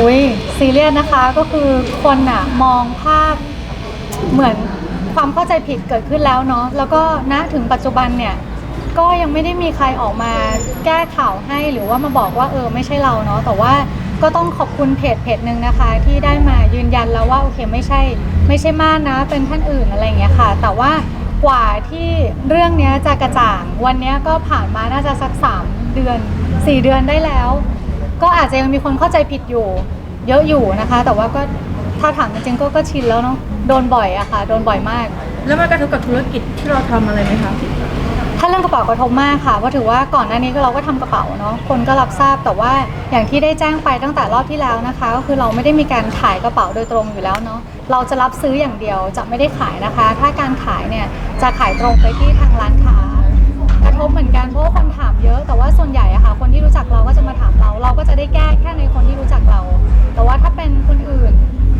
อุ้ยซีเรียสนะคะก็คือคนอะมองภาพเหมือนความเข้าใจผิดเกิดขึ้นแล้วเนาะแล้วก็ณถึงปัจจุบันเนี่ยก็ยังไม่ได้มีใครออกมาแก้ข่าวให้หรือว่ามาบอกว่าเออไม่ใช่เราเนาะแต่ว่าก็ต้องขอบคุณเพจเพจหนึ่งนะคะ ที่ได้มายืนยันแล้วว่าโอเคไม่ใช่ ไม่ใช่ม่านนะ เป็นท่านอื่นอะไรอย่างเงี้ยค่ะ แต่ว่ากว่าที่เรื่องนี้จะกระจ่าง วันนี้ก็ผ่านมาน่าจะสักสามเดือนสี่เดือนได้แล้ว ก็อาจจะยังมีคนเข้าใจผิดอยู่ เยอะอยู่นะคะ แต่ว่าก็ถ้าถามจริงๆก็ก็ชินแล้วเนาะโดนบ่อยอะค่ะ โดนบ่อยมาก แล้วมันกระทบกับธุรกิจที่เราทำอะไรไหมคะถ้าเรื่องกระเป๋ากระทบมากค่ะเพราะถือว่าก่อนหน้านี้ก็เราก็ทำกระเป๋าเนาะคนก็รับทราบแต่ว่าอย่างที่ได้แจ้งไปตั้งแต่รอบที่แล้วนะคะ ก็คือเราไม่ได้มีการขายกระเป๋าโดยตรงอยู่แล้วเนาะเราจะรับซื้ออย่างเดียวจะไม่ได้ขายนะคะ ถ้าการขายเนี่ยจะขายตรงไปที่ทางร้านค้ากระทบเหมือนกันเพราะว่าคนถามเยอะแต่ว่าส่วนใหญ่อะค่ะ ได้แก้แค่ในคนที่รู้จักเรา แต่ว่าถ้าเป็นคนอื่น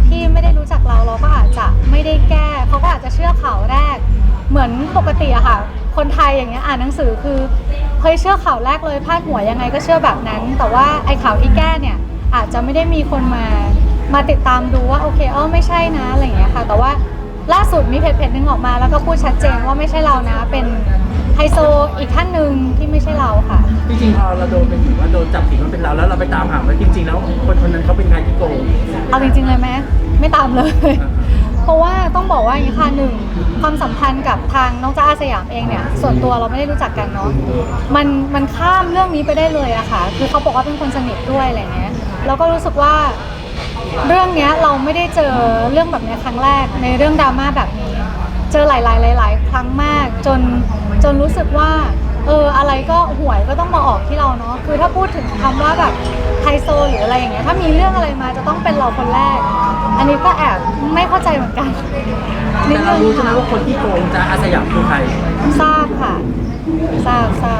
ที่ไม่ได้รู้จักเราเราก็อาจจะไม่ได้แก้เขาก็อาจจะเชื่อข่าวแรก เหมือนปกติอะค่ะ คนไทยอย่างเงี้ยอ่านหนังสือคือเฮ้ยเชื่อข่าวแรกเลยพาดหัวยังไงก็เชื่อแบบนั้น แต่ว่าไอ้ข่าวที่แก้เนี่ยอาจจะไม่ได้มีคนมามาติดตามดูว่าโอเคเออไม่ใช่นะอะไรอย่างเงี้ยค่ะ แต่ว่าล่าสุดมีเพจเพจนึงออกมา แล้วก็พูดชัดเจนว่าไม่ใช่เรานะ เป็นไฮโซอีกท่านหนึ่งที่ไม่ใช่เราค่ะ จริงๆพอเราโดนเป็นถือว่าโดนจับผิดว่าเป็นเราแล้วเราไปตามหาว่าจริง ๆ แล้วคนคนนั้นเขาเป็นใครที่โกงเอาจริงๆเลยไหมไม่ตามเลย เพราะว่าต้องบอกว่าอย่างนี้ค่ะหนึ่งความสัมพันธ์กับทางน้องจ้าอาสยามเองเนี่ย ส่วนตัวเราไม่ได้รู้จักกันเนาะมันมันข้ามเรื่องนี้ไปได้เลยอะค่ะ คือเขาบอกว่าเป็นคนสนิทด้วยอะไรเงี้ยเราก็รู้สึกว่าเรื่องเนี้ยเราไม่ได้เจอเรื่องแบบเนี้ยครั้งแรกในเรื่องดราม่าแบบนี้ เจอหลายๆหลาย ๆ ครั้งมากจนจนรู้สึกว่าเอออะไรก็หวยก็ต้องมาออกที่เราเนาะคือถ้าพูดถึงคำว่าแบบไฮโซหรืออะไรอย่างเงี้ยถ้ามีเรื่องอะไรมาจะต้องเป็นเราคนแรก อันนี้ก็แอบไม่เข้าใจเหมือนกันนิดแต่เรานึงรู้ใช่ไหมค่ะว่าคนที่โกงจะอาสยามคือใครทราบค่ะทราบทราบทราบ